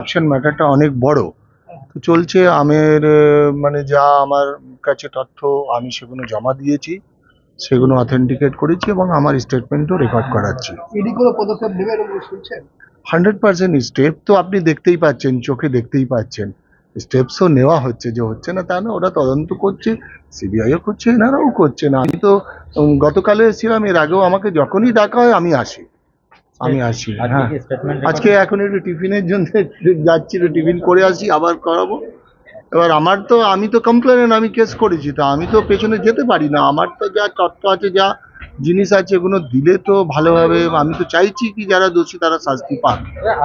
Option ম্যাটারটা অনেক বড়। তো চলছে আমের মানে যা আমার কাছে তথ্য আমি সেগুলো জমা দিয়েছি সেগুলো অথেন্টিকেট করেছি এবং আমার স্টেটমেন্টও রেকর্ড করাচ্ছি। হান্ড্রেড পার্সেন্ট স্টেপ তো আপনি দেখতেই পাচ্ছেন চোখে দেখতেই পাচ্ছেন। স্টেপসও নেওয়া হচ্ছে যে হচ্ছে না তা না ওরা তদন্ত করছে সিবিআইও করছে এনারাও করছে না আমি তো গতকালে এসেছিলাম এর আগেও আমাকে যখনই ডাকা হয় আমি আসি। আমি আসি হ্যাঁ। আজকে এখন একটু টিফিনের জন্য যাচ্ছি একটু টিফিন করে আসি আবার করাবো। এবার আমার তো আমি তো কমপ্লেন আমি কেস করেছি তা আমি তো পেছনে যেতে পারি না। আমার তো যা তত্ত্ব আছে যা জিনিস আছে এগুলো দিলে তো ভালোভাবে আমি তো চাইছি কি যারা দোষী তারা শাস্তি পাক।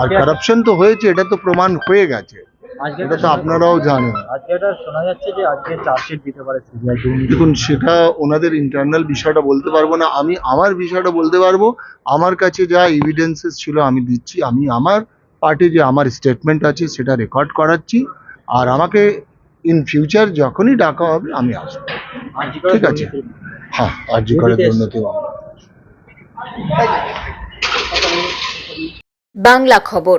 আর কারাপশন তো হয়েছে এটা তো প্রমাণ হয়ে গেছে। এটা তো আপনারাও জানেন। আজকে এটা শোনা যাচ্ছে যে আজকে চার্জশিট দিতে পারে সিবিআই দেখুন সেটা ওনাদের ইন্টারনাল বিষয়টা বলতে পারব না। আমি আমার বিষয়টা বলতে পারব। আমার কাছে যা এভিডেন্সেস ছিল আমি দিচ্ছি। আমি আমার পার্টি যে আমার স্টেটমেন্ট আছে সেটা রেকর্ড করাচ্ছি। আর আমাকে ইন ফিউচার যখনই ডাকা হবে আমি আসব। ঠিক আছে। হ্যাঁ আর যে করে দুর্নীতি বাংলা খবর।